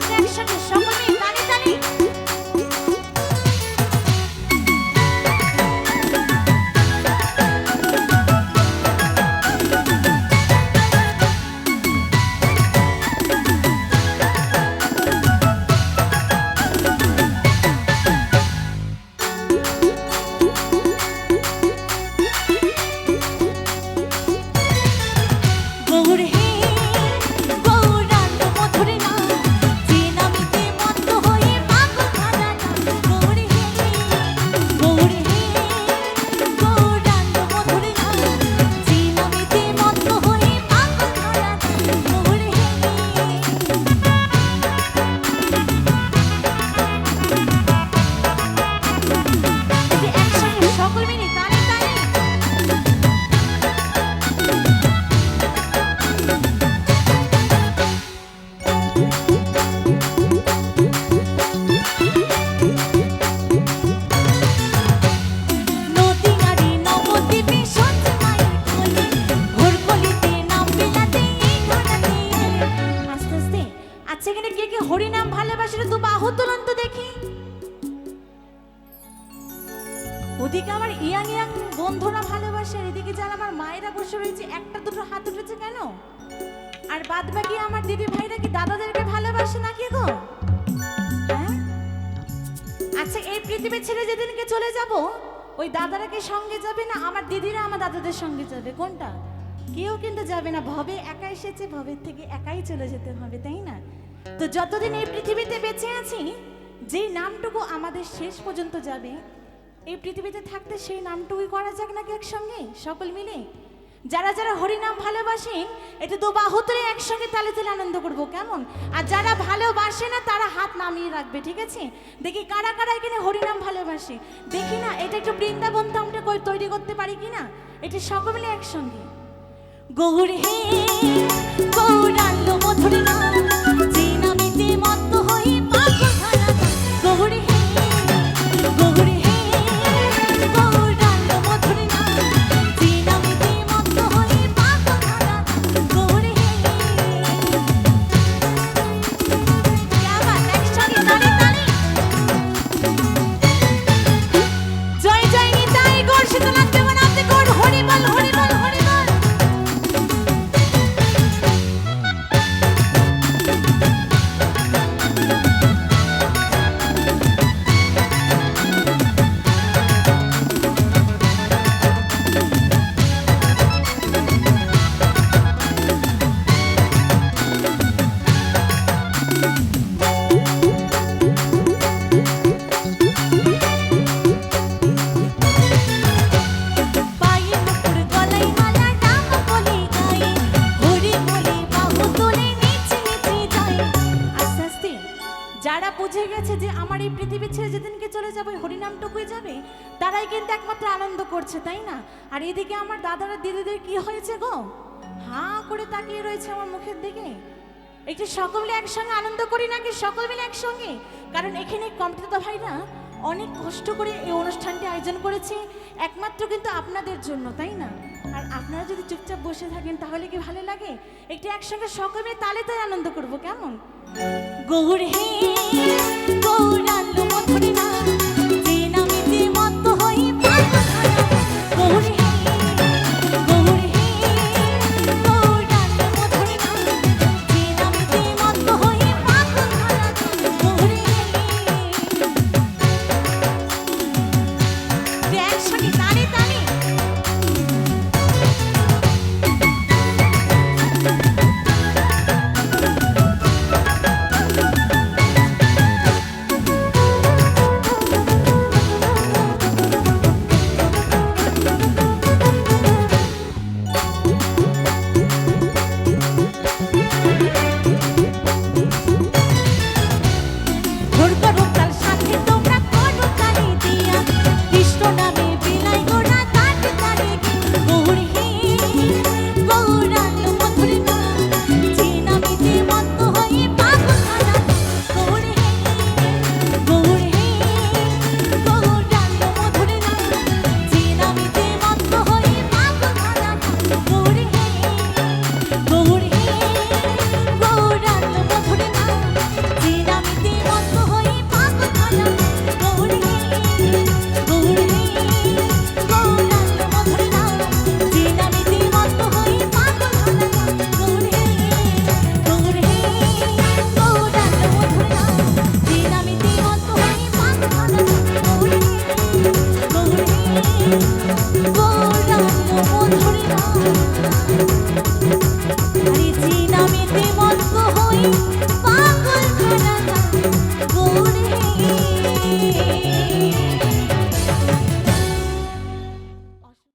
connection. হরিনাম ভালোবাসার দু বাহু তুলন্ত দেখি। ওদিকে আমার ইয়াং ইয়াং বন্ধুরা ভালোবাসে, এদিকে যারা আমার মায়েরা বসে রয়েছে, একটা দুটো হাত উঠেছে কেন? আর বাদ বাকি আমার দিদি ভাইরা কি দাদাদেরকে ভালোবাসে নাকি গো? হ্যাঁ? আচ্ছা এই পৃথিবী ছেড়ে যেদিনকে চলে যাব, ওই দাদারা কি সঙ্গে যাবে না আমার দিদিরা আমার দাদাদের সঙ্গে যাবে? কোনটা? কেউ কিন্তু যাবে না, ভবে একা এসেছে, ভবের থেকে একাই চলে যেতে হবে, তাই না? তো যতদিন এই পৃথিবীতে বেঁচে আছি, যেই নামটুকু আমাদের শেষ পর্যন্ত যাবে, এই পৃথিবীতে থাকতে সেই নামটুকুই করা যাক নাকি একসঙ্গে, সকল মিলে? যারা যারা হরিনাম ভালোবাসেন একটু দু বাহু তুলে একসঙ্গে তালে তালে আনন্দ করব, কেমন? আর যারা ভালোবাসে না, তারা হাত নামিয়ে রাখবে, ঠিক আছে? দেখি কারা কারা এখানে হরিনাম ভালোবাসে। দেখি না, এটা একটু বৃন্দাবন তো তৈরি করতে পারি কি না? এটা সকল মিলে একসঙ্গে। গৌর হে গৌরাল্য মধুর নাম। যারা বুঝে গেছে যে আমার এই পৃথিবী ছেড়ে যেদিনকে চলে যাবে, হরিনামটুকুই যাবে, তারাই কিন্তু একমাত্র আনন্দ করছে, তাই না? আর এদিকে আমার দাদারা, দিদিদের কি হয়েছে গো? হাঁ করে তাকিয়ে রয়েছে আমার মুখের দিকে। একটু সকল একসঙ্গে আনন্দ করি নাকি সকল মিলে একসঙ্গে? কারণ এখানে কম্পিউটার ভাইরা অনেক কষ্ট করে এই অনুষ্ঠানটি আয়োজন করেছে, একমাত্র কিন্তু আপনাদের জন্য, তাই না? আর আপনারা যদি চুপচাপ বসে থাকেন তাহলে কি ভালো লাগে? একটু একসঙ্গে সকল তালে তালে আনন্দ করব, কেমন? গৌর হে নামেতে মত্ত হই পাগল খানা